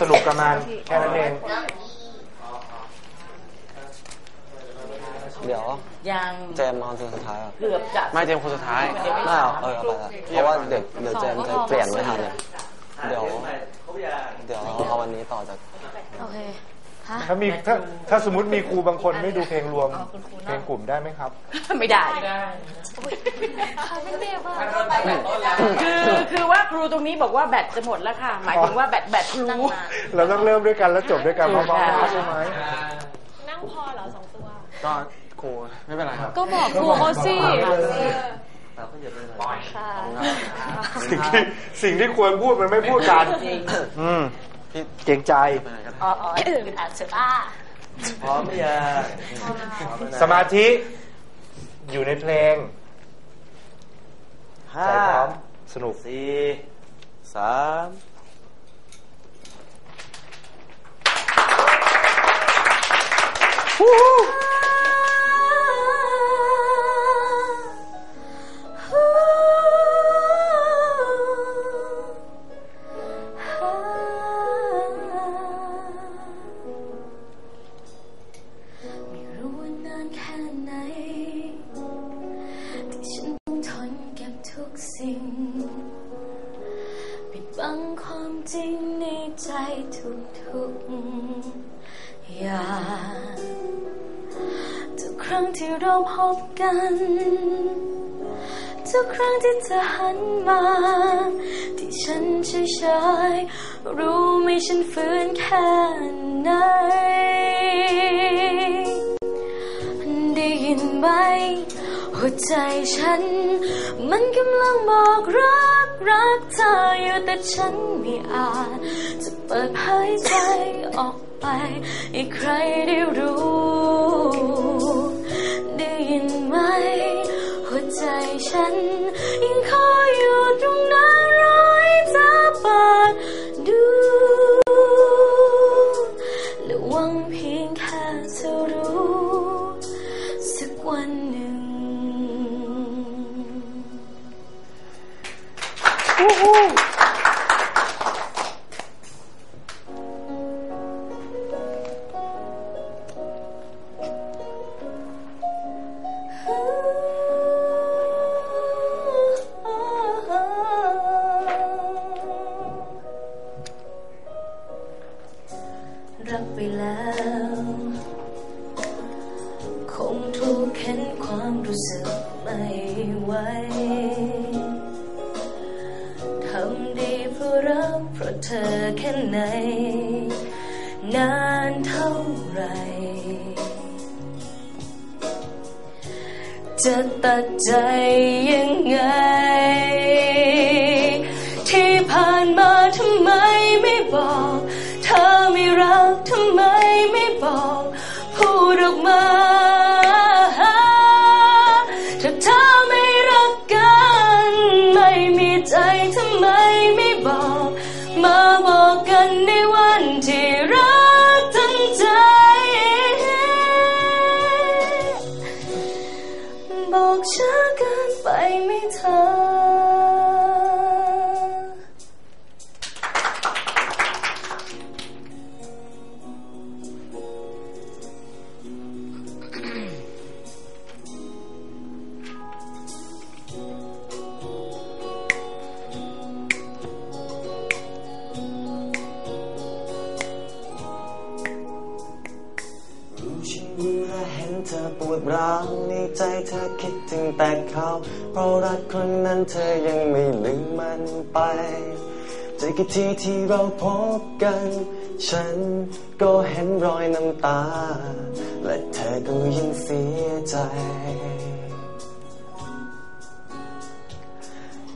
สนุกกับมันแค่นั้นเอง เดี๋ยวยังเจมส์มาคนสุดท้ายอะเกือบจะไม่เจมส์คนสุดท้ายน่าเออเอาไปละเพราะว่าเดี๋ยวเดี๋ยวเจมส์จะเปลี่ยนไม่ทันเนี่ยเดี๋ยวเดี๋ยวเอาวันนี้ต่อจากโอเคฮะ ถ้ามีถ้าถ้าสมมติมีครูบางคนไม่ดูเพลงรวม เพลงกลุ่มได้ไหมครับ ไม่ได้เขาไม่เรียกว่าคือคือว่าครูตรงนี้บอกว่าแบตจะหมดแล้วค่ะ หมายถึงว่าแบตแบตครูเราต้องเริ่มด้วยกันแล้วจบด้วยกันพร้อมๆกันใช่ไหมนั่งพอเหรอสองตัวก็ครูไม่เป็นไรครับก็บอกครูเขาสิสิ่งที่สิ่งที่ควรพูดมันไม่พูดกันอืม พี่เกรงใจไม่เป็นไรครับอ๋ออ๋ออื่นอาจจะบ้าพร้อมพี่ยาสมาธิอยู่ในเพลงห้าใจพร้อมสนุกสี่สามไฉันเฉยๆรู้ไหมฉันฝืนแค่ไหน ได้ยินไหมหัวใจฉัน มันกำลังบอกรักรักเธออยู่แต่ฉันไม่อาจ จะเปิดเผยใจออกไปให้ใครได้รู้ ได้ยินไหมหัวใจฉัน เธอยังไม่ลืมมันไปจอกี่ทีที่เราพบกัน ฉันก็เห็นรอยน้ำตา และเธอก็ยังเสียใจ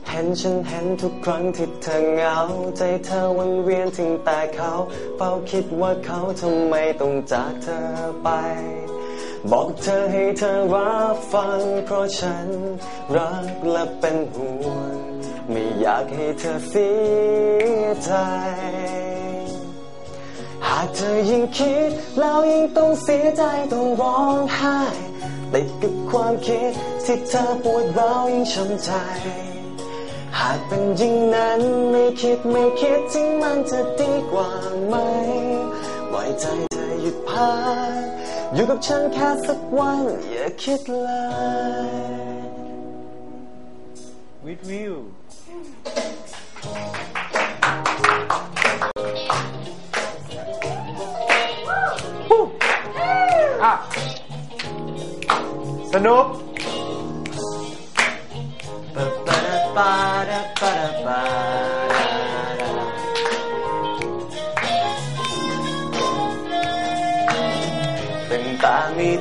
เห็นฉันเห็นทุกครั้งที่เธอเหงา ใจเธอวนเวียนถึงแต่เขาเฝ้าคิดว่าเขาทำไมต้องจากเธอไป บอกเธอให้เธอรับฟัง เพราะฉันรักและเป็นห่วง ไม่อยากให้เธอเสียใจ หากเธอยิ่งคิด แล้วยิ่งต้องเสียใจต้องร้องไห้ติดกับความคิดที่เธอปวดร้าวยิ่งช้ำใจ หากเป็นอย่งนั้นไม่คิดไม่คิดจริงมันจะดีกว่าอยู่กั บฉันแค่สักวัน อย่าคิดเลยวิดวิวอะสนุก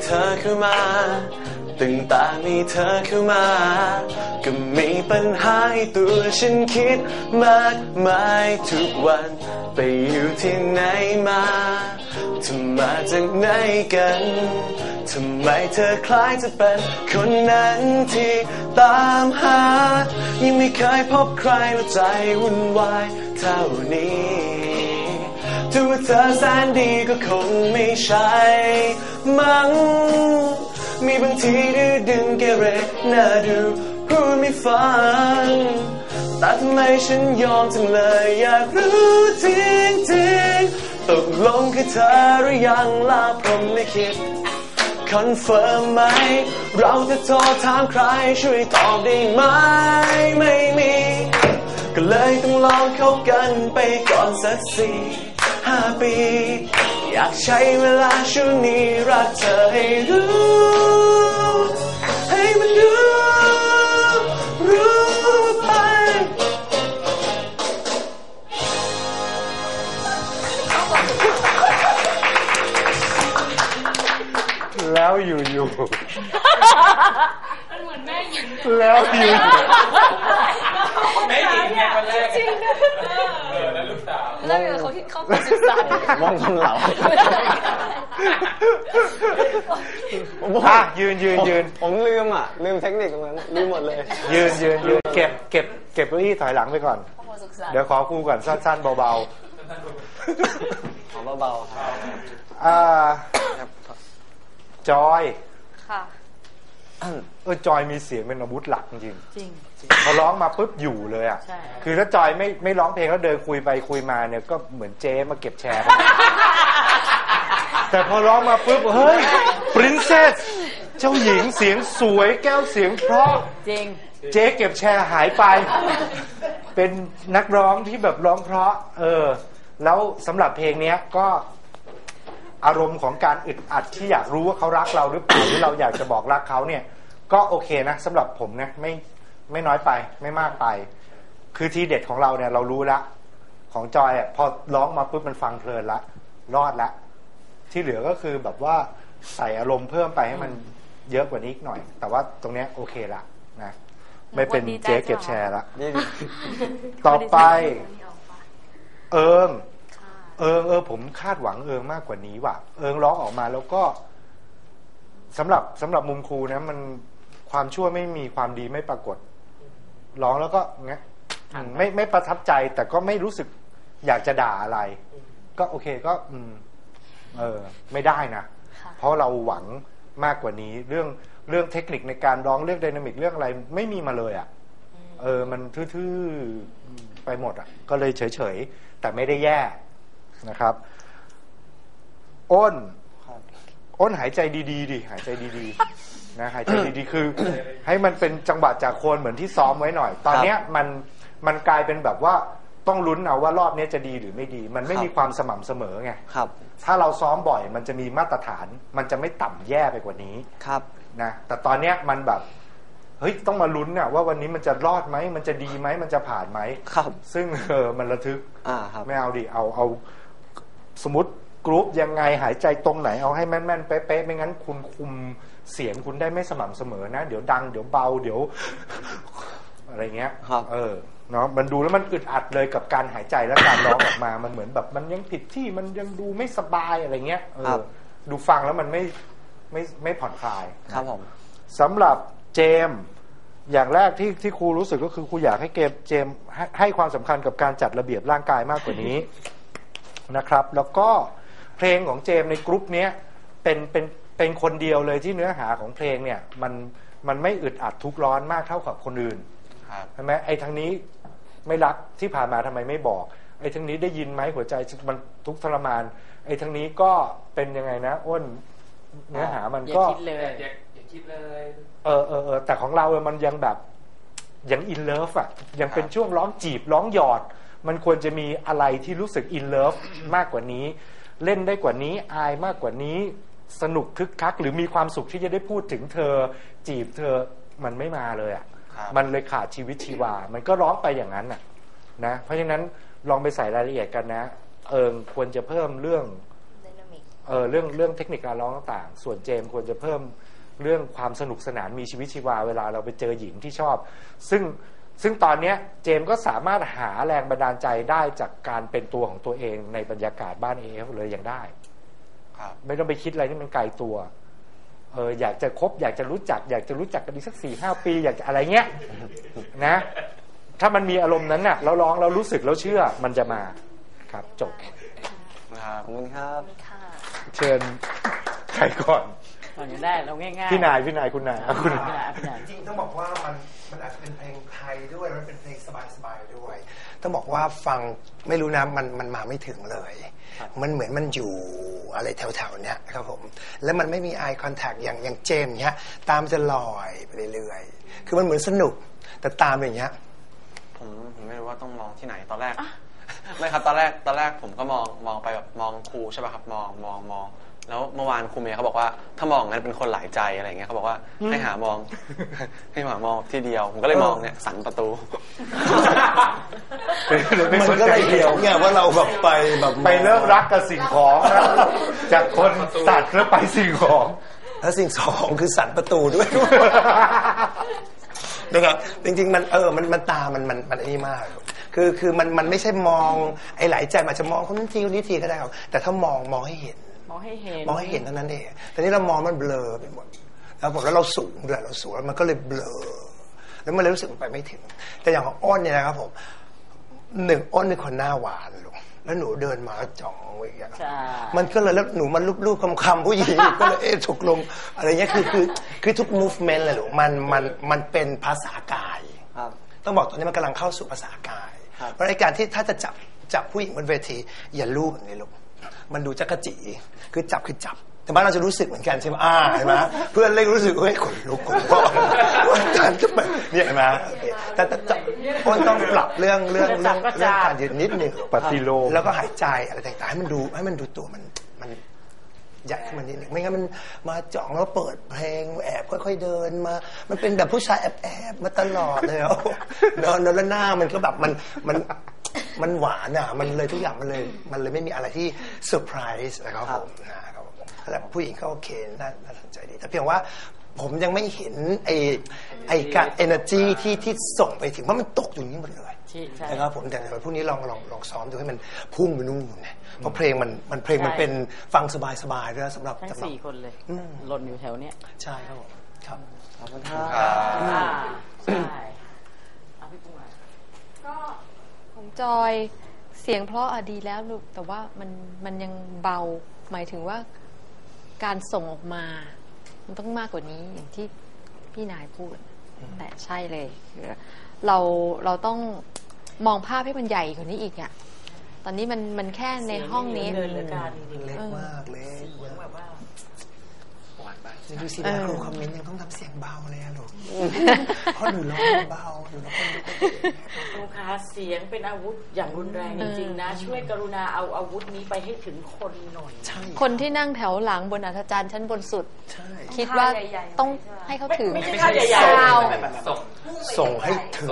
ธอเข้ามา ตั้งแต่มีเธอเข้ามา ก็มีปัญหาให้ตัวฉันคิดมากมายทุกวัน ไปอยู่ที่ไหนมาเธอมาจากไหนกันทำไมเธอคล้ายจะเป็นคนนั้นที่ตามหา ยังไม่เคยพบใครว่าใจวุ่นวายเท่านี้ ถ้าว่าเธอแสนดีก็คงไม่ใช่มั้งมีบางทีดื้อดึงเกเรน่าดูพูดไม่ฟังแต่ทำไมฉันยอมจังเลยอยากรู้จริงๆตกลงคือเธอหรือยังลาผมไม่คิดคอนเฟิร์มไหม เราจะโทรถามใครช่วยตอบได้ไหม ไม่มี ก็เลยต้องลองเข้ากันไปก่อนสักสี่ ห้าปี อยากใช้เวลาช่วงนี้รักเธอให้รู้ ให้มันรู้ รู้ไป แล้วอยู่อยู่แล้วอยู่ ไม่หญิงไงคนแรกจริงเออแล้วลูกสาวแล้วเป็นเขาที่เขาเป็นศึกษามองคำเหลาอะยืนยืนยืนผมลืมอะ ลืมเทคนิคตรงนั้นลืมหมดเลย ยืนยืนยืนเก็บเก็บเก็บเก้าอี้ถอยหลังไปก่อน เดี๋ยวขอครูก่อนสั้นๆเบาขอเบาๆครับๆอ่าจอย ค่ะ เออจอยมีเสียงเป็นอาวุธหลักจริงจริงๆ พอร้องมาปุ๊บอยู่เลยอะ ใช่ คือถ้าจอยไม่ไม่ร้องเพลงแล้วเดินคุยไปคุยมาเนี่ยก็เหมือนเจ๊มาเก็บแชร์แต่พอร้องมาปุ๊บเฮ้ยปรินเซสเจ้าหญิงเสียงสวยแก้วเสียงเพราะ จริง เจ๊เก็บแชร์หายไป เป็นนักร้องที่แบบร้องเพราะ เออ แล้วสำหรับเพลงเนี้ยก็อารมณ์ของการอึดอัดที่อยากรู้ว่าเขารักเราหรือเปล่าหรือเราอยากจะบอกรักเขาเนี่ย ก็โอเคนะสำหรับผมนะไม่ ไม่น้อยไป ไม่มากไป คือทีเด็ดของเราเนี่ยเรารู้ละของจอยอะพอร้องมาปุ๊บมันฟังเพลินละรอดละ ที่เหลือก็คือแบบว่าใส่อารมณ์เพิ่มไปให้มันเยอะกว่านี้อีกหน่อย แต่ว่าตรงเนี้ยโอเคละนะไม่เป็นเจ๊เก็บแชร์ละนี่ต่อไป เอิงเอิงเออผมคาดหวังเอิงมากกว่านี้ว่ะ เอิงร้องออกมาแล้วก็สำหรับสำหรับมุมครูนะ มันความชั่วไม่มีความดีไม่ปรากฏ ร้องแล้วก็เงี้ยอืมไม่ไม่ประทับใจแต่ก็ไม่รู้สึกอยากจะด่าอะไร ก็โอเคก็ อืม เออ ไม่ได้นะเพราะเราหวังมากกว่านี้ เรื่องเรื่องเทคนิคในการร้องเรื่องไดนามิกเรื่องอะไรไม่มีมาเลยอะ่ะเออ มันทื่อๆไปหมดอะ่ะ ก็เลยเฉยๆ แต่ไม่ได้แย่นะครับ อ้นอ้นหายใจดีๆดิหายใจดีๆ นะหายใจดีๆคือ ให้มันเป็นจังหวะจากโคนเหมือนที่ซ้อมไว้หน่อย ตอนเนี้ยมันมันกลายเป็นแบบว่าต้องลุ้นเอาว่ารอบนี้จะดีหรือไม่ดี มันไม่ครับมีความสม่ำเสมอไงครับ ถ้าเราซ้อมบ่อยมันจะมีมาตรฐาน มันจะไม่ต่ำแย่ไปกว่านี้ครับนะแต่ตอนเนี้ยมันแบบเฮ้ยต้องมาลุ้นน่ะว่าวันนี้มันจะรอดไหมมันจะดีไหมมันจะผ่านไหมครับ ซึ่งเออมันระทึกอ่าครับไม่เอาดิเอาเอาสมมติกรุ๊ปยังไงหายใจตรงไหนเอาให้แม่นๆเป๊ะๆไม่งั้นคุณคุม เสียงคุณได้ไม่สม่ำเสมอนะ เดี๋ยวดังเดี๋ยวเบาเดี๋ยว อะไรเงี้ยครับ เออเนาะมันดูแล้วมันอึดอัดเลยกับการหายใจและการร้องออกมามันเหมือนแบบ มันยังผิดที่มันยังดูไม่สบายอะไรเงี้ยเอครัอบ ดูฟังแล้วมันไม่ไม่ไม่ผ่อนคลาย ครับผม สำหรับเจมส์อย่างแรกที่ที่ครูรู้สึกก็คือครูอยากให้เกมเจมส์ให้ให้ความสำคัญกับการจัดระเบียบร่างกายมากกว่านี้ นะครับ แล้วก็เพลงของเจมส์ในกรุ๊ปเนี้ยเป็นเป็น เป็นคนเดียวเลยที่เนื้อหาของเพลงเนี่ยมันมันไม่อึดอัดทุกข์ร้อนมากเท่ากับคนอื่นครับใช่ไหมไอ้ทางนี้ไม่รักที่ผ่านมาทำไมไม่บอก ไอ้ทั้งนี้ได้ยินไหมหัวใจมันทุกข์ทรมาน ไอ้ทั้งนี้ก็เป็นยังไงนะอ้นเนื้อหามันอย่าก็คิดเลยอย่าอย่าคิดเลยเออเออเออแต่ของเราเออมันยังแบบยังอินเลิฟอะยังเป็นช่วงร้องจีบร้องหยอด มันควรจะมีอะไรที่รู้สึกอินเลิฟมากกว่านี้ เล่นได้กว่านี้อายมากกว่านี้ สนุกคึกคัก หรือมีความสุขที่จะได้พูดถึงเธอ จีบเธอมันไม่มาเลยอะครับมันเลยขาดชีวิตชีวา มันก็ร้องไปอย่างนั้นน่ะนะเพราะฉะนั้นลองไปใส่รายละเอียดกันนะ เอิงควรจะเพิ่มเรื่อง dynamic เออเรื่องเรื่องเทคนิคการร้องต่างๆ ส่วนเจมส์ควรจะเพิ่มเรื่องความสนุกสนานมีชีวิตชีวาเวลาเราไปเจอหญิงที่ชอบ ซึ่งซึ่งตอนเนี้ยเจมส์ก็สามารถหาแรงบันดาลใจได้จากการเป็นตัวของตัวเองในบรรยากาศบ้านเอฟเลยยังได้ครับ ไม่ต้องไปคิดอะไรที่มันไกลตัวเอออยากจะคบอยากจะรู้จัก อยากจะรู้จักกันอีกสักสี่ห้าปี อยากจะอะไรเงี้ยนะ ถ้ามันมีอารมณ์นั้นน่ะแล้วร้องแล้วรู้สึกแล้วเชื่อมันจะมาครับจบนะครับขอบคุณครับค่ะเชิญใครก่อนก่อนจะได้เราง่ายๆพี่นายพี่นายคุณนายอะคุณพี่นายพี่นายจริงๆต้องบอกว่ามันมันอาจจะเป็นเพลงไทยด้วยมันเป็นเพลงสบายๆด้วย ต้องบอกว่าฟังไม่รู้นะมันมันมาไม่ถึงเลย มันเหมือนมันอยู่อะไรแถวๆเนี้ยครับผมแล้วมันไม่มี eye contact อย่างอย่างเจมส์เนี้ย ตามจะลอยไปเรื่อยๆคือมันเหมือนสนุกแต่ตามอย่างเงี้ยผมผมไม่รู้ว่าต้องมองที่ไหนตอนแรก ไม่ครับตอนแรกตอนแรกผมก็มองมองไปแบบมองครูใช่ป่ะครับมองมองมอง แล้วเมื่อวานครูเมย์เขาบอกว่า ถ้ามองงั้นเป็นคนหลายใจอะไรอย่างเงี้ยเขาบอกว่าให้หามอง ให้หามองที่เดียว ผมก็เลยมองเนี่ยสันประตู มันก็เลยเดียวเนี่ยว่าเราแบบไปแบบไปเริ่มรักกับสิ่งของนะจากคนสัตว์แล้วไปสิ่งของ แล้วสิ่งสองคือสั่นประตูด้วยนะครับจริงๆมันเออมันมันตามันมันมันไอ้นี่มาก คือคือมันมันไม่ใช่มองไอ้หลายใจมันอาจจะมองคนนั้นทีคนนี้ทีก็ได้ครับแต่ถ้ามองมองให้เห็น มองให้เห็นมองให้เห็นเท่านั้นเองแต่นี่เรามองมันเบลอไปหมดแล้วผมแล้วเราสูงด้วยเราสูงแล้วมันก็เลยเบลอ แล้วมันเลยรู้สึกมันไปไม่ถึง แต่อย่างของอ้นเนี่ยนะครับผมหนึ่งอ้นเป็นคนหน้าหวานลูกแล้วหนูเดินมาแล้วจ่องไว้อย่างเงี้ยใช่มันก็เลยแล้วหนูมันรูปๆคำๆผู้หญิงก็เลยเอ๊ะถูกลงอะไรเงี้ยคือคือคือทุก movement เลยลูกมันมันมันเป็นภาษากายครับต้องบอกตอนนี้มันกำลังเข้าสู่ภาษากายครับเพราะในการที่ถ้าจะจับจับผู้หญิงบนเวที อย่าลูบแบบนี้ลูก มันดูจักรจีคือจับคือจับ แต่บ้านเราจะรู้สึกเหมือนกันใช่ไหมอ่าเห็นไหมเพื่อนเล่นรู้สึกเฮ้ยขนลุกขนพองวันการขึ้นไปเนี่ยเห็นไหมโอเคแต่แต่แต่คนต้องปรับเรื่องเรื่องเรื่องเรื่องการยืนนิดหนึ่งปฏิโลมแล้วก็หายใจอะไรต่างๆให้มันดูให้มันดูตัวมันมันใหญ่ขึ้นมานิดหนึ่งไม่งั้นมันมาจ่องแล้วเปิดเพลงแอบค่อยๆเดินมา มันเป็นแบบผู้ชายแอบๆมาตลอดเลยอะนอนแล้วหน้ามันก็แบบมันมัน มันหวานอะ มันเลยทุกอย่างมันเลยมันเลยไม่มีอะไรที่เซอร์ไพรส์นะครับผมนะครับผมแล้วผู้หญิงก็โอเคน่าน่าสนใจดี แต่เพียงว่าผมยังไม่เห็นไอไอการ energy ที่ที่ส่งไปถึงเพราะมันตกอยู่นี่หมดเลยใช่ใช่ นะครับผมแต่เดี๋ยวพรุ่งนี้ลองลองลองซ้อมดูให้มันพุ่งไปนู่นนะเพราะเพลงมันมันเพลงมันใช่เป็นฟังสบายๆด้วยนะสำหรับทั้งสำหรับสี่คนเลยอืมหล่นอยู่แถวเนี้ยใช่ครับผมครับขอบคุณครับอ่าใช่เอาพี่ปุ้งมา ก็ของ จอยเสียงเพราะอะดีแล้วลูกแต่ว่ามันมันยังเบาหมายถึงว่าการส่งออกมา มันต้องมากกว่านี้อย่างที่พี่นายพูดแต่ใช่เลยคือเราเราต้องมองภาพให้มันใหญ่กว่านี้อีกอะตอนนี้มันมันแค่ในห้องนี้ เดินเหลือเการจริงเล็กมากเล็กๆเสียงแบบว่าหวานไปนี่ ดูสิเอนะอครูคอมเมนต์ยังต้องทำเสียงเบาเลยอะลูกเพราะหนูร้องเบาหนูร้องไม่ค่อยเก่งครูคะเสียงเป็นอาวุธอย่างรุนแรงจริงๆนะ ช่วยกรุณาเอาอาวุธนี้ไปให้ถึงคนหน่อยใช่คนที่นั่งแถวหลังบนอัธจันทร์ชั้นบนสุดใช่คิดว่าต้องให้เขาถึงไม่ใช่ท่าใหญ่ๆซาวแบบส่งส่งให้ถึง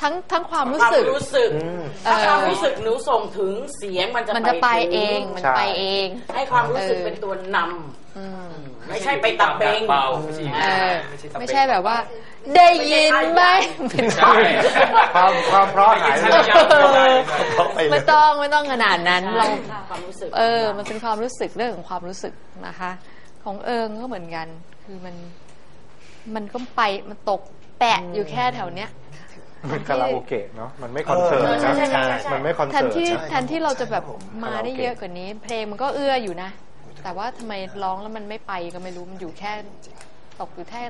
ทั้งทั้งความรู้ความสึกรู้สึกอืมถ้าเออความรู้สึกหนูส่งถึงเสียงมันจะมันจะไปถึเองมันใช่ไปเอง ให้ความรู้สึกเออเป็นตัวนอืมำ ไม่ใช่ไปตะเบง เบาไม่ใช่เออตะเบง ไม่ใช่แบบว่า ได้ยินไหมไม่ต้ใช่องความความเพราะหายไปใช่เลยเข้าไปเลยไม่ต้องไม่ต้องขนาดนั้นเรา ความรู้สึก เออ มันเป็นความรู้สึกเรื่องของความรู้สึกนะคะ ของเอิงก็เหมือนกัน คือมัน มันก็ไป มันตกแปะอยู่แค่แถวเนี้ย มันคาราโอเกะเนาะมันไม่คอนเสิร์ตเออใช่นะใช่ใช่ใช่ มันไม่คอนแทเสินร์ตที่นะ แทนที่เราจะแบบใช่ครับผมมาได้เยอะกว่านี้ เพลงมันก็เอื้ออยู่นะ แต่ว่าทำไมร้องแล้วมันไม่ไปก็ไม่รู้ มันอยู่แค่ตกอยู่แค่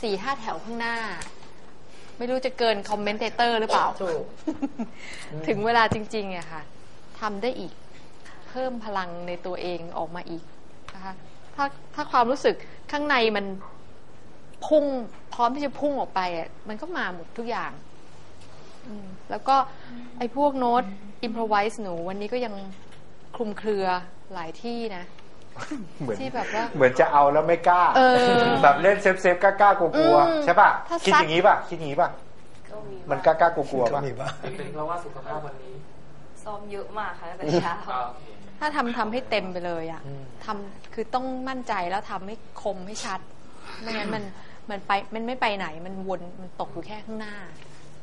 สี่ห้าแถวข้างหน้า ไม่รู้จะเกินคอมเมนเตเตอร์หรือเปล่า ถูก ถึงเวลาจริงๆอะค่ะทำได้อีก เพิ่มพลังในตัวเองออกมาอีกนะคะถ้าถ้าความรู้สึกข้างในมันพุ่งพร้อมที่จะพุ่งออกไปอะมันก็มาหมดทุกอย่างอืมแล้วก็ไอ้พวกโน้ตอิมพรไวส์หนู วันนี้ก็ยังคลุมเครือหลายที่นะ เหมือนที่แบบว่า เหมือนจะเอาแล้วไม่กล้าเออ แบบเล่นเซฟเซฟๆกล้าๆกลัวอืมๆใช่ป่ะถ้าคิดซัด อย่างนี้ป่ะคิดอย่างนี้ป่ะก็มีมันกล้าๆกลัวๆก็ป่ะมีบ้างเป็นเพราะว่าสุขภาพวันนี้ซ้อมเยอะมากค่ะตั้งแต่เช้าอ่าโอเคถ้าทำทำให้เต็มไปเลยอะทำคือต้องมั่นใจแล้วทำให้คมให้ชัด ไม่งั้นมันมันไปมันไม่ไปไหนมันวนมันตกอยู่แค่ข้างหน้า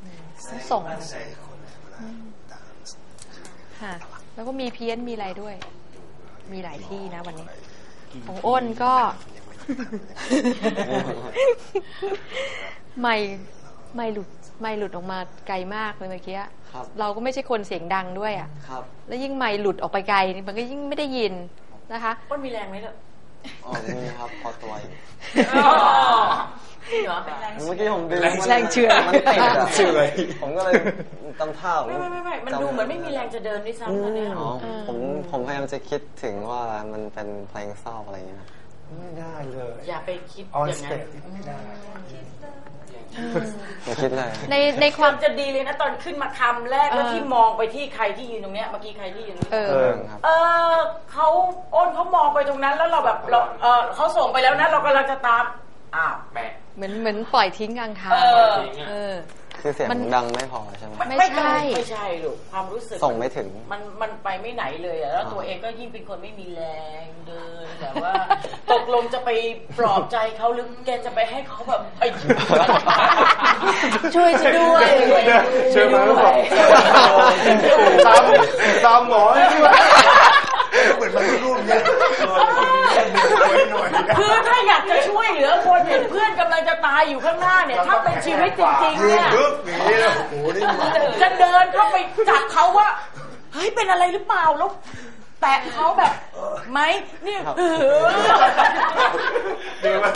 อืมต้องส่งอืมค่ะ แล้วก็มีเพี้ยนมีอะไรด้วย มีหลายที่นะวันนี้ของอ้นก็ ไม่ไม่หลุดไม่หลุดออกมาไกลมากเลยเมื่อกี้ครับเราก็ไม่ใช่คนเสียงดังด้วยอะครับแล้วยิ่งไม่หลุดออกไปไกลนี่มันก็ยิ่งไม่ได้ยินนะคะอ้นมีแรงไหมเถอะอ๋อมีครับพอตัวอยู่ จริงเหรอเมื่อกี้ผมดึงแรงมันแรงเฉื่อยมันติดอะเฉื่อยผมก็เลยตำท่าไม่ไม่ไม่ไม่มันดูเหมือนไม่มีแรงจะเดินด้วยซ้ำตอนเนี้ยอ๋อผมผมพยายามจะคิดถึงว่ามันเป็นเพลงเศร้าอะไรอย่างเงี้ยไม่ได้เลย อย่าไปคิดออนอย่างสนั้เตนจไม่ได้อย่าคิดเลยในในความจะดีเลยนะตอนขึ้นมาคำแรกแล้วเออที่มองไปที่ใครที่ยืนตรงเนี้ยเมื่อกี้ใครที่ยืนตรงเอนี้อเออครับเออเขาอ้นเขามองไปตรงนั้นแล้วเราแบบเราเออเขาส่งไปแล้วนะเรากำลังจะตาม อ้าวแม่เหมือนเหมือนปล่อยทิ้งกลางทางเออจริงอะเออ คือเสียงมัน ดังไม่พอใช่ไหมไม่ใช่ ไม่ใช่ลูกความรู้สึกส่งไม่ถึง มันมันไปไม่ไหนเลยอะแล้วอ่าตัวเองก็ยิ่งเป็นคนไม่มีแรงเดินแบบว่า ตกลงจะไปปลอบใจเขาหรือแกจะไปให้เขาแบบไปช่วยฉันด้วยช่วยมาแล้วบอกตามตามหมอที่ว่า เหมือนมันรูปเนี่ยหน่อยคือถ้าอยากจะช่วยเหลือคนเห็นเพื่อนกำลังจะตายอยู่ข้างหน้าเนี่ย ถ้าเป็นชีวิตจริงๆยืนเนี่ยบึ๊บอย่างนี้แล้วโอ้โหนี่มาจะเดินเข้าไปจับเขาว่าเฮ้ยเป็นอะไรหรือเปล่าแล้ว แตะเขาแบบไหมเนี่ยเออเดี๋ยวมา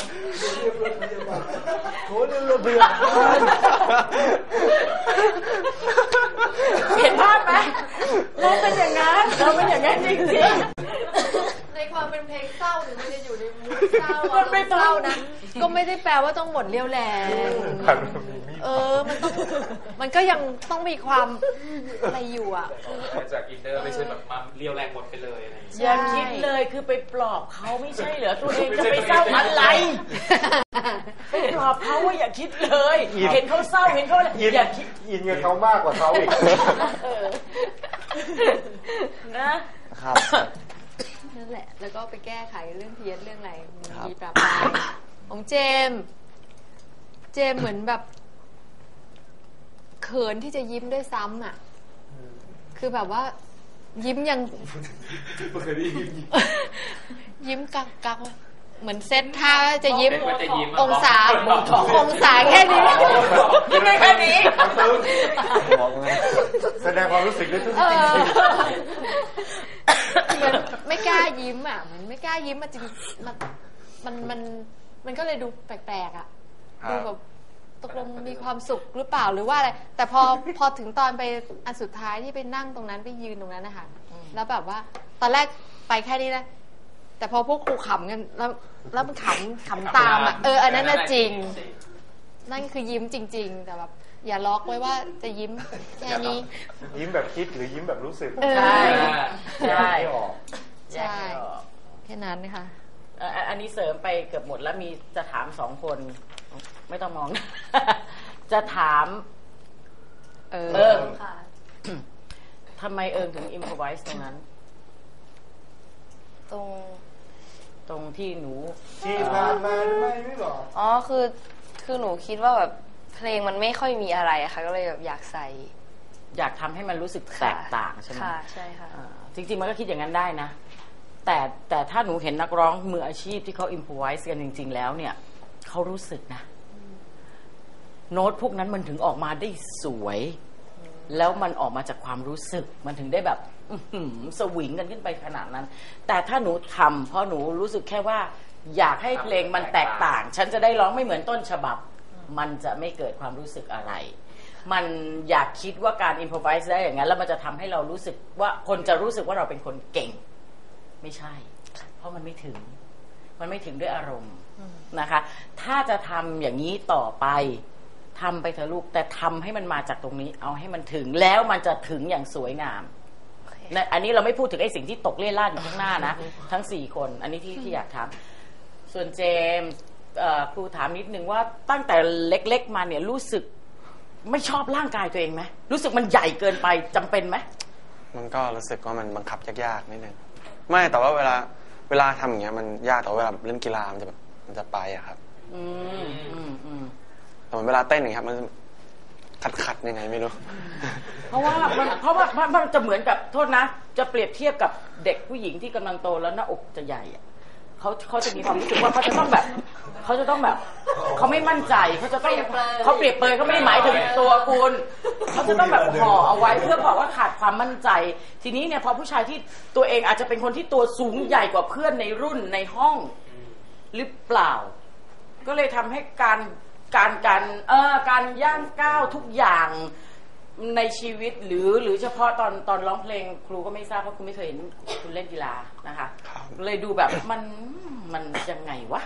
โอ้เรื่องระเบียบเห็นภาพไหมเราเป็นอย่างนั้นเราเป็นอย่างนั้นจริง ในความเป็นเพลงเศร้าถึงมันจะอยู่ในมูดเศร้ามันไม่เศร้านะ ก็ไม่ได้แปลว่าต้องหมดเรี่ยวแรงหันมามีมีดเออ มันต้อง มันก็ยังต้องมีความอะไรอยู่อะมาจากอินเตอร์ไม่ใช่แบบมาเรียวแรงหมดไปเลยอะไรอย่างๆเงี้ย อย่าคิดเลยคือไปปลอบเขาไม่ใช่เหรอตัวเองจะไปเศร้าอะไร ไปปลอบเขาว่าอย่าคิดเลย เห็นเขาเศร้าเห็นเขาอะไรอินอย่าคิดอินกับเขามากกว่าเขาอีก เออนะครับนั่น แหละแล้วก็ไปแก้ไขเรื่องเพี้ยนเรื่องอะไรครับ มีปรับปรามของเจมส์เจมส์เหมือนแบบเขินที่จะยิ้มด้วยซ้ำอะ คือแบบว่า ยิ้มยังเคยได้ยินยิ้มกักกักเหมือนเซตท่าจะยิ้มเป็นว่าจะยิ้มองศาองศาแค่นี้ยิ้มได้แค่นี้ บอกไงแสดงความรู้สึกด้วยทุกเอจริงอเห มือนไม่กล้ายิ้มอะเหมือนไม่กล้ายิ้มมาจริงมันมันมันมันก็เลยดูแปลกๆอะดูแบบตกลงมีความสุขหรือเปล่าหรือว่าอะไร แต่พอพอถึงตอนไปอันสุดท้ายที่ไปนั่งตรงนั้นไปยืนตรงนั้นนะคะแล้วแบบว่า ตอนแรกไปแค่นี้นะแต่พอพวกครูขำกันแล้วแล้วมันขำขำตามอะเอออันนั้นน่ะจริง นั่นคือยิ้มจริง ๆ แต่แบบ อย่าล็อกไว้ว่าจะยิ้มแค่นี้ ยิ้มแบบคิดหรือยิ้มแบบรู้สึกเออ ใช่แยกใช่ไม่ออกแยกไม่ออกแค่นั้นนะคะเอ่ออันนี้เสริมไปเกือบหมดแล้วมีจะถามสองคน ไม่ต้องมอง จะถาม เออ เอิงค่ะ ทำไมเอิงถึงอิมพอไวส์ตรงนั้น ตรง ตรงที่หนู ที่ผ่านมาทำไมไม่บอก อ๋อ คือ คือหนูคิดว่าแบบ เพลงมันไม่ค่อยมีอะไรอะค่ะ ก็เลยแบบอยากใส่ อยากทำให้มันรู้สึกแตกต่างใช่ไหมค่ะใช่ค่ะ อ่าจริงๆ มันก็คิดอย่างนั้นได้นะ แต่แต่ถ้าหนูเห็นนักร้องมืออาชีพที่เขาอิมพอไวส์กันจริง ๆ แล้วเนี่ยเขารู้สึกนะ โน้ตพวกนั้นมันถึงออกมาได้สวย แล้วมันออกมาจากความรู้สึก มันถึงได้แบบอื้อหือสวิงกันขึ้นไปขนาดนั้น แต่ถ้าหนูทำเพราะหนูรู้สึกแค่ว่า อยากให้เพลงมันแตกต่าง ฉันจะได้ร้องไม่เหมือนต้นฉบับ มันจะไม่เกิดความรู้สึกอะไร มันอยากคิดว่าการอินพอไวส์ได้อย่างนั้น แล้วมันจะทำให้เรารู้สึกว่าคนจะรู้สึกว่าเราเป็นคนเก่ง ไม่ใช่ เพราะมันไม่ถึง มันไม่ถึงด้วยอารมณ์นะคะ ถ้าจะทำอย่างนี้ต่อไปทำไปเถอะลูกแต่ทำให้มันมาจากตรงนี้ เอาให้มันถึงแล้วมันจะถึงอย่างสวยงามนะอันนี้เราไม่พูดถึงไอ้สิ่งที่ตกเล่ร่านอยู่ข้างหน้านะ ทั้งสี่คน อันนี้ที่ที่อยากถามส่วนเจมส์เอ่อ ครูถามนิดนึงว่าตั้งแต่เล็ก ๆ มาเนี่ยรู้สึกไม่ชอบร่างกายตัวเองไหมรู้สึกมันใหญ่เกินไปจำเป็นไหมมันก็รู้สึกว่ามันบังคับยากๆนิดนึงไม่แต่ว่าเวลาเวลาทำอย่างเงี้ยมันยากแต่ว่าเวลาเล่นกีฬามันจะแบบมันจะไปอะครับอืมอืมอืมแต่เหมือนเวลาเต้นอย่างเงี้ยครับมันขัดขัดๆยังไงไม่รู้ เพราะว่ามันเพราะว่ามันมันจะเหมือนกับโทษนะ จะเปรียบเทียบกับเด็กผู้หญิงที่กำลังโตแล้วหน้าอกจะใหญ่อะ เขาเขาจะมีความรู้สึกว่าเขาจะต้องแบบเขาจะต้องแบบเขาไม่มั่นใจเขาจะต้องเขาเปรียบเปรยเขาไม่ได้หมายถึงตัวคุณเขาจะต้องแบบห่อเอาไว้เพื่อบอกว่าขาดความมั่นใจ ทีนี้เนี่ยพอผู้ชายที่ตัวเองอาจจะเป็นคนที่ตัวสูงใหญ่กว่าเพื่อนในรุ่นในห้องหรือเปล่า ก็เลยทำให้การการการเอ่อการย่างก้าวทุกอย่าง ในชีวิตหรือหรือเฉพาะตอนตอนร้องเพลงครูก็ไม่ทราบเพราะครูไม่เคยเห็นคุณเล่นกีฬานะคะครับเลยดูแบบมันมันยังไงวะ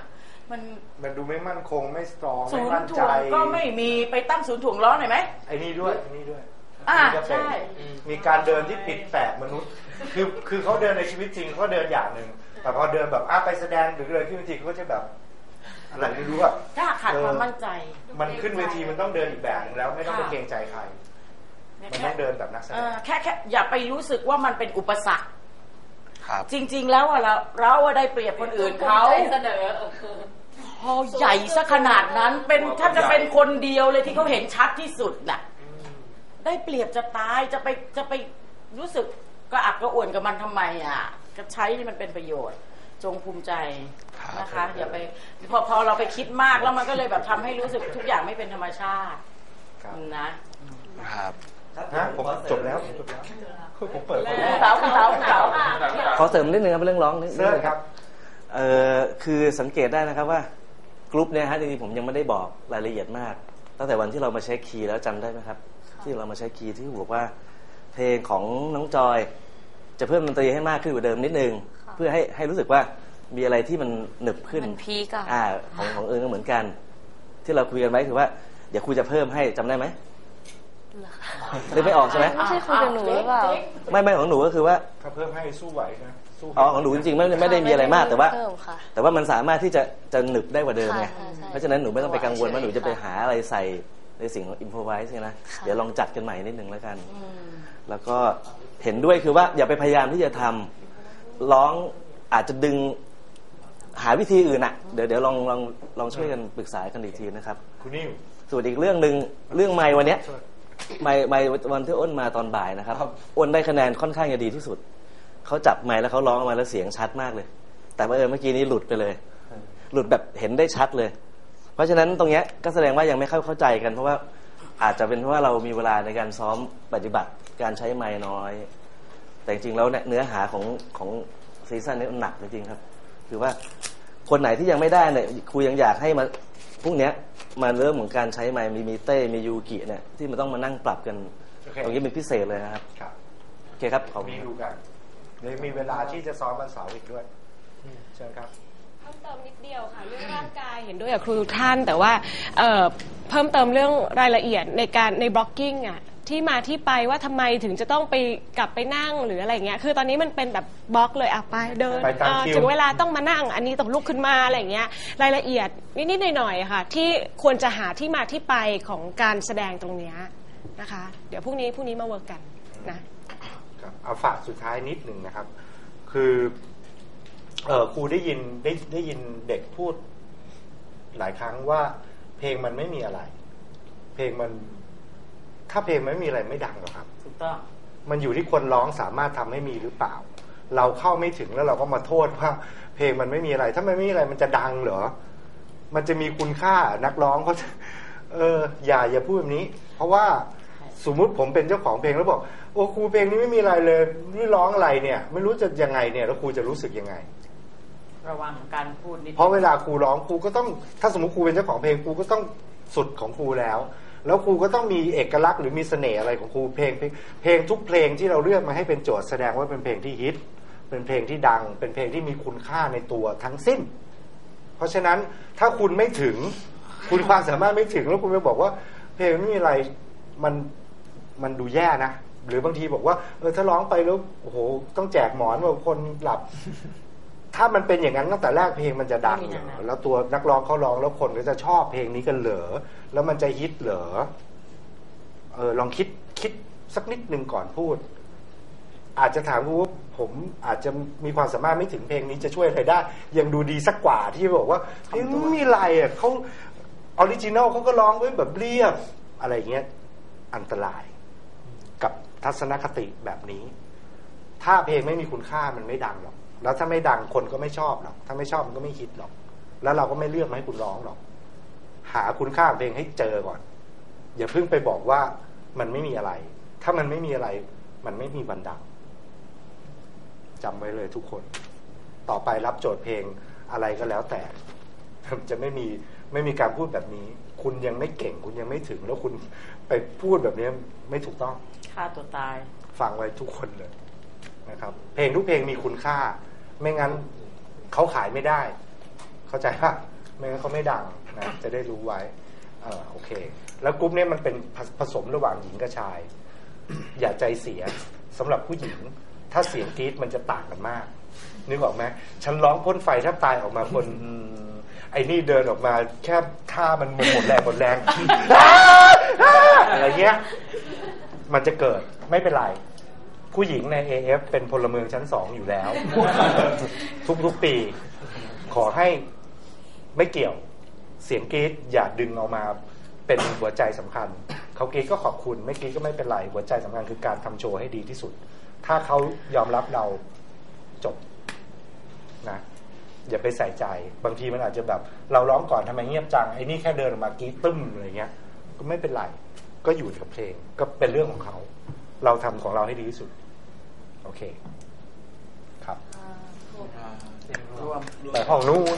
มันมันดูไม่มั่นคงไม่สตรองศูไม่นมั่นย์ถ่ใจวงก็ไม่มีไปตั้งศูนย์ถ่วงล้อหน่อยไหม ไอ้นี่ด้วยไอ้นี่ด้วยอ่านี่ก็เป็นใช่ มีการเดินที่ผิดแปลกมนุษย์ คือคือเขาเดินในชีวิตจริงเขาเดินอย่างหนึ่งแต่พอเดินแบบอะไปแสดงหรือเดินขึ้นเวทีเขาก็จะแบบ อะไรไม่รู้อะ ถ้าขาดความมั่นใจ มันขึ้นเวทีมันต้องเดินอีกแบบหนึงแล้วไม่ต้องไปค่ะ เกรงใจใคร มันแค่ต้องเดินแบบนักแสดเอ่องแค่แค่อย่าไปรู้สึกว่ามันเป็นอุปสรรคครับจริง ๆ แล้วอะเราเราอะได้เปรียบคนอื่นเขาเสนอพอใหญ่ซะขนาดนั้นเป็นถ้าจะเป็นคนเดียวเลยที่เขาเห็นชัดที่สุดน่ะ ได้เปรียบจะตายจะไปจะไปรู้สึกกระอักกระอ่วนกับมันทำไมอะ ก็ใช้ที่มันเป็นประโยชน์ จงภูมิใจนะคะ อย่าไปพอพอเราไปคิดมากแล้วมันก็เลยแบบทำให้รู้สึกทุกอย่างไม่เป็นธรรมชาติครับนะ ครับ ฮะผมจบแล้วผมจบแล้วผมเปิดผมคุณเต๋าคุณเต๋าคุณเต๋าขอเสริมนิดนึงครับเรื่องร้องนิดเสื้อนึงครับเอ่อคือสังเกตได้นะครับว่ากรุ๊ปเนี่ยฮะจริงๆผมยังไม่ได้บอกรายละเอียดมาก ตั้งแต่วันที่เรามาเช็คคีย์แล้วจำได้ไหมครับ ที่เรามาเช็คคีย์ที่บอกว่า เพลงของน้องจอย จะเพิ่มดนตรีให้มากขึ้นกว่าเดิมนิดนึง เพื่อให้ให้รู้สึกว่ามีอะไรที่มันหนึบขึ้นมันพีกอะอ่าของของเอิงก็เหมือนกัน ที่เราคุยกันไว้คือว่าเดี๋ยวครูจะเพิ่มให้จำได้ไหม นึกไม่ออกใช่ไหมไม่ใช่คุยกับหนูหรือเปล่า ไม่ไม่ของหนูก็คือว่าถ้าเพิ่มให้สู้ไหวนะสู้อ๋อของหนูจริงๆไม่ไม่ได้มีอะไรมากแต่ว่า เพิ่มค่ะ แต่ว่ามันสามารถที่จะจะหนึบได้กว่าเดิมไง ค่ะใช่ เพราะฉะนั้นหนูไม่ต้องไปกังวลว่าหนูจะไปค่ะหาอะไรใส่ในสิ่งของอินโฟไวส์นะค่ะเดี๋ยวลองจัดกันใหม่นิดนึงแล้วกัน แล้วก็เห็นด้วยคือว่าอย่าไปพยายามที่จะทำร้องอาจจะดึงหาวิธีอื่นอะเดี๋ยวเดี๋ยวลองลองลองช่วยกันปรึกษากันอีกทีนะครับ คุณนิ่วส่วนอีกเรื่องหนึ่งเรื่องไม่วันเนี้ย ไม่ไม่วันที่อ้นมาตอนบ่ายนะครับอ้นได้คะแนนค่อนข้างจะดีที่สุด เขาจับไม้แล้วเขาร้องออกมาแล้วเสียงชัดมากเลย แต่บังเอิญเมื่อกี้นี้หลุดไปเลย หลุดแบบเห็นได้ชัดเลย เพราะฉะนั้นตรงเนี้ยก็แสดงว่ายังไม่เข้าเข้าใจกัน เพราะว่าอาจจะเป็นเพราะว่าเรามีเวลาในการซ้อมปฏิบัติการใช้ไม้น้อย แต่จริงๆแล้วเนี่ยเนื้อหาของของซีซั่นนี้มันหนักจริงๆครับ คือว่า คนไหนที่ยังไม่ได้เนี่ยครูยังอยากให้มาพรุ่งเนี้ยมาเริ่มของการใช้ไม้มีมีเต้มียูกิเนี่ยที่มันต้องมานั่งปรับกันโอเคตรงนี้เป็นพิเศษเลยนะครับครับโอเคครับขอบคุณมีครับดูกันเดี๋ยวมีเวลาที่จะซ้อมวันเสาร์อีกด้วยอืมเชิญครับ เพิ่มเติมนิดเดียวค่ะเรื่องร่างกายเห็นด้วยกับครูทุกท่านแต่ว่าเอ่อเพิ่มเติมเรื่องรายละเอียดในการในบล็อกกิ้งอะ ที่มาที่ไปว่าทำไมถึงจะต้องไปกลับไปนั่งหรืออะไรเงี้ย คือตอนนี้มันเป็นแบบบล็อกเลยอะไปเดินไปตามเอ่อคิว ถึงเวลาต้องมานั่ง อันนี้ต้องลุกขึ้นมาอะไรเงี้ย รายละเอียดนิดๆหน่อยๆค่ะ ที่ควรจะหาที่มาที่ไปของการแสดงตรงเนี้ยนะคะ เดี๋ยวพรุ่งนี้พรุ่งนี้มาเวิร์กกันนะ ครับเอาฝากสุดท้ายนิดหนึ่งนะครับ คือเออครูได้ยินได้ได้ยินเด็กพูด หลายครั้งว่า เพลงมันไม่มีอะไร เพลงมัน ถ้าเพลงไม่มีอะไรไม่ดังหรอกครับ ถูกต้อง มันอยู่ที่คนร้องสามารถทำให้มีหรือเปล่า เราเข้าไม่ถึงแล้วเราก็มาโทษว่า เพลงมันไม่มีอะไร ถ้ามันไม่มีอะไรมันจะดังเหรอ มันจะมีคุณค่านักร้องเขาจะเอออย่าอย่าพูดแบบนี้ เพราะว่าสมมุติผมเป็นเจ้าของเพลงแล้วบอกโอ้ครูเพลงนี้ไม่มีอะไรเลยนี่ร้องอะไรเนี่ย ไม่รู้จะยังไงเนี่ยแล้วครูจะรู้สึกยังไง ระวังการพูดนิดเพราะเวลาครูร้องครูก็ต้องถ้าสมมติครูเป็นเจ้าของเพลงครูก็ต้องสุดของครูแล้ว แล้วครูก็ต้องมีเอกลักษณ์หรือมีเสน่ห์อะไรของครูเพลงเพลงทุกเพลงที่เราเลือกมาให้เป็นโจทย์แสดงว่าเป็นเพลงที่ฮิต เป็นเพลงที่ดัง เป็นเพลงที่มีคุณค่าในตัวทั้งสิ้น เพราะฉะนั้นถ้าคุณไม่ถึง คุณความสามารถไม่ถึงแล้วคุณไปบอกว่า เพลงไม่มีอะไรมันมันดูแย่นะหรือบางทีบอกว่าเออถ้าร้องไปแล้วโอ้โหต้องแจกหมอนว่าคนหลับ ถ้ามันเป็นอย่างนั้นตั้งแต่แรกเพลงมันจะดังเหรอแล้วตัวนักร้องเขาร้องแล้วคนก็จะชอบเพลงนี้กันเหรอแล้วมันจะฮิตเหรอเออลองคิดคิดสักนิดหนึ่งก่อนพูด อาจจะถามว่าผมอาจจะมีความสามารถไม่ถึงเพลงนี้จะช่วยอะไรได้ ยังดูดีสักกว่าที่บอกว่าเพลงไม่มีอะไรอะเขาออริจินัลเขาก็ร้องไว้แบบเรียบอะไรเงี้ยอันตรายกับทัศนคติแบบนี้ ถ้าเพลงไม่มีคุณค่ามันไม่ดังหรอก แล้วถ้าไม่ดังคนก็ไม่ชอบหรอกถ้าไม่ชอบมันก็ไม่ฮิตหรอก แล้วเราก็ไม่เลือกมาให้คุณร้องหรอก หาคุณค่าของเพลงให้เจอก่อน อย่าเพิ่งไปบอกว่ามันไม่มีอะไร ถ้ามันไม่มีอะไร มันไม่มีวันดังจำไว้เลยทุกคน ต่อไปรับโจทย์เพลงอะไรก็แล้วแต่จะไม่มีไม่มีการพูดแบบนี้ คุณยังไม่เก่ง คุณยังไม่ถึง แล้วคุณไปพูดแบบนี้ไม่ถูกต้องฆ่าตัวตาย ฟังไว้ทุกคนเลยนะครับ เพลงทุกเพลงมีคุณค่า ไม่งั้นเขาขายไม่ได้ เข้าใจปะไม่งั้นเขาไม่ดังนะจะได้รู้ไว้เออโอเค แล้วกรุ๊ปนี้มันเป็นผสมระหว่างหญิงกับชาย อย่าใจเสียสำหรับผู้หญิง ถ้าเสียงกรี๊ดมันจะต่างกันมากนึกออกไหมฉันร้องพ่นไฟแทบตายออกมาคนไอ้นี่เดินออกมาแค่ท่ามันหมดแรงหมดแรงอะไรเงี้ย มันจะเกิดไม่เป็นไร ผู้หญิงใน AF เป็นพลเมืองชั้นสองอยู่แล้ว ทุกๆปี ขอให้ไม่เกี่ยวเสียงกรี๊ดอย่าดึงเอามาเป็นหัวใจสำคัญ เขากรี๊ดก็ขอบคุณ ไม่กรี๊ดก็ไม่เป็นไร หัวใจสำคัญคือการทำโชว์ให้ดีที่สุด ถ้าเขายอมรับเราจบนะอย่าไปใส่ใจ บางทีมันอาจจะแบบ เราร้องก่อนทำไมเงียบจังไอ้นี่แค่เดินออกมากรี๊ดตึ้มอะไรเงี้ย ก็ไม่เป็นไร ก็อยู่กับเพลง ก็เป็นเรื่องของเขา เราทำของเราให้ดีที่สุด โอเค ครับร่วมแต่ห้องนู้น